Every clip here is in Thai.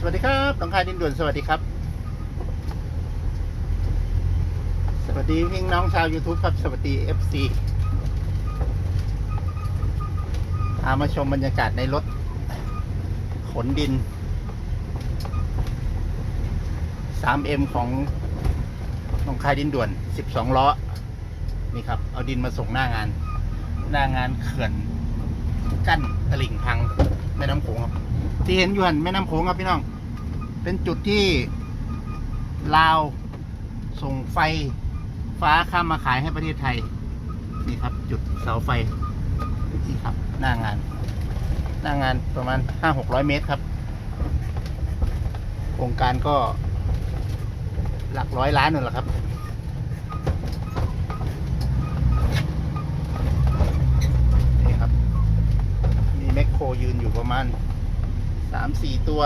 สวัสดีครับน้องคายดินด่วนสวัสดีครับ สวัสดีพี่น้องชาว YouTube ครับ สวัสดี FC พามาชมบรรยากาศในรถ ขนดิน 3M ของน้องคายดินด่วน 12 ล้อ นี่ครับ เอาดินมาส่งหน้างาน หน้างานเขื่อนกั้นตลิ่งพังแม่น้ำโขงครับ ที่เห็นอยู่หันแม่น้ำโขงครับพี่น้อง เป็นจุดที่ลาวส่งไฟฟ้าข้ามมาขายให้ประเทศไทย นี่ครับ จุดเสาไฟ นี่ครับ หน้างาน หน้างานประมาณห้าหกร้อยเมตรครับโครงการก็ หลักร้อยล้านนั่นแหละครับนี่ครับ มีแมคโครยืนอยู่ประมาณ สามสี่ตัว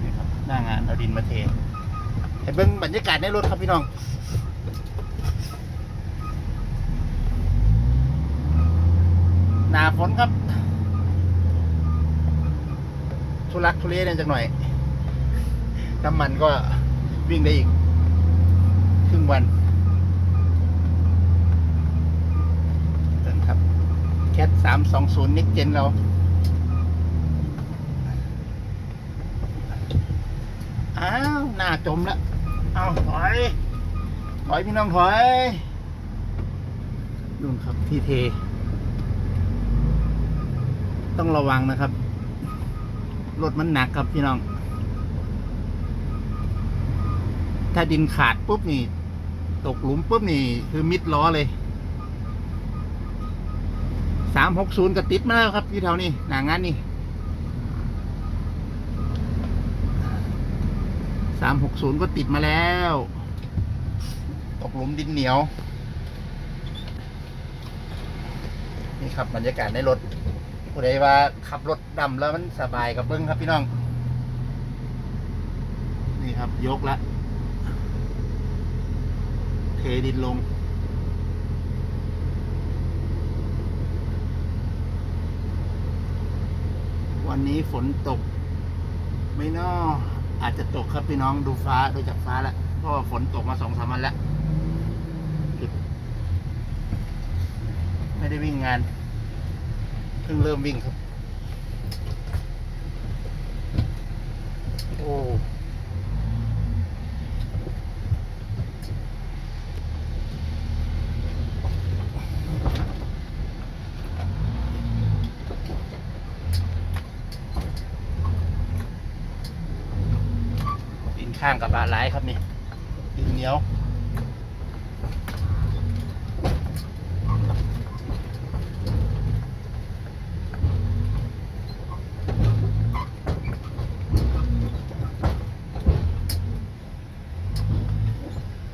นี่ครับหน้างานเอาดินมาเทให้เบิ้งบรรยากาศในรถครับพี่น้องหนาฝนครับ ทุลักทุเลเนี่ยจังหน่อยน้ำมันก็วิ่งได้อีก ครึ่งวันเดินครับ แคทสามสองศูนย์นิกเจนเราอ้าวหน้าจมแล้วเอาถอยถอยพี่น้องถอยนู่นครับที่เท ต้องระวังนะครับรถมันหนักครับพี่น้อง ถ้าดินขาดปุ๊บนี่ ตกหลุมปุ๊บนี่ คือมิดล้อเลยามหกศูนย์ก็ติดมาแล้วครับที่แถวนี้หนางานนี่สามหกศูนย์ก็ติดมาแล้ว ตกหลุมดินเหนียว นี่ครับบรรยากาศในรถผู้ใดว่าขับรถดำแล้วมันสบายกับเบิ้งครับพี่น้อง นี่ครับยกละ เทดินลง นนี้ฝนตก ไม่นออาจจะตกครับพี่น้องดูฟ้าดูจากฟ้าแล้วเพราะว่าฝนตกมาสองสามวันแล้วไม่ได้วิ่งงานเพิ่งเริ่มวิ่งครับ โอ้ ข้างกับบาหลายครับนี่ดินเหนียว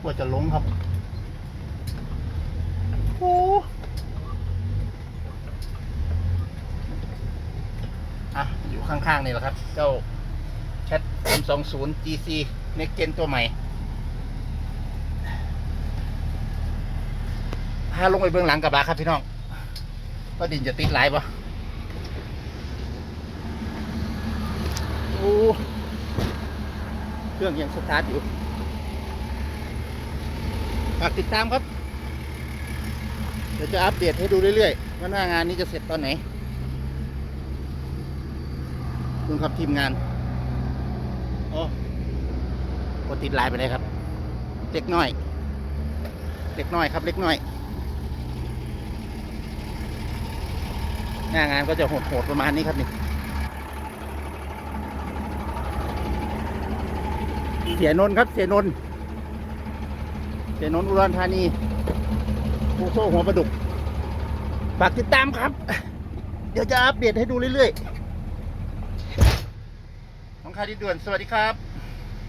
กว่าจะลงครับโอ้อะอยู่ข้างๆนี่แหละครับ เจ้า M20 GC Next Gen ตัวใหม่พาลงไปเบื้องหลังกระบะครับพี่น้องว่าดินจะติดหลายปะโอ้เครื่องยังสตาร์ทอยู่ฝากติดตามครับ เดี๋ยวจะอัปเดตให้ดูเรื่อยๆว่าหน้างานนี้จะเสร็จตอนไหนดูครับทีมงาน อ้กดติดลน์ไปเลยครับ เล็กน้อย เล็กน้อยครับ เล็กน้อย หน้างานก็จะโหดๆประมาณนี้ครับนี่เสียนนครับเสียนนเสียนนอุดรธานีภูโซ่หัวประดุกฝากติดตามครับ เดี๋ยวจะอัปเดตให้ดูเรื่อยๆ ของคาดิด่วนสวัสดีครับ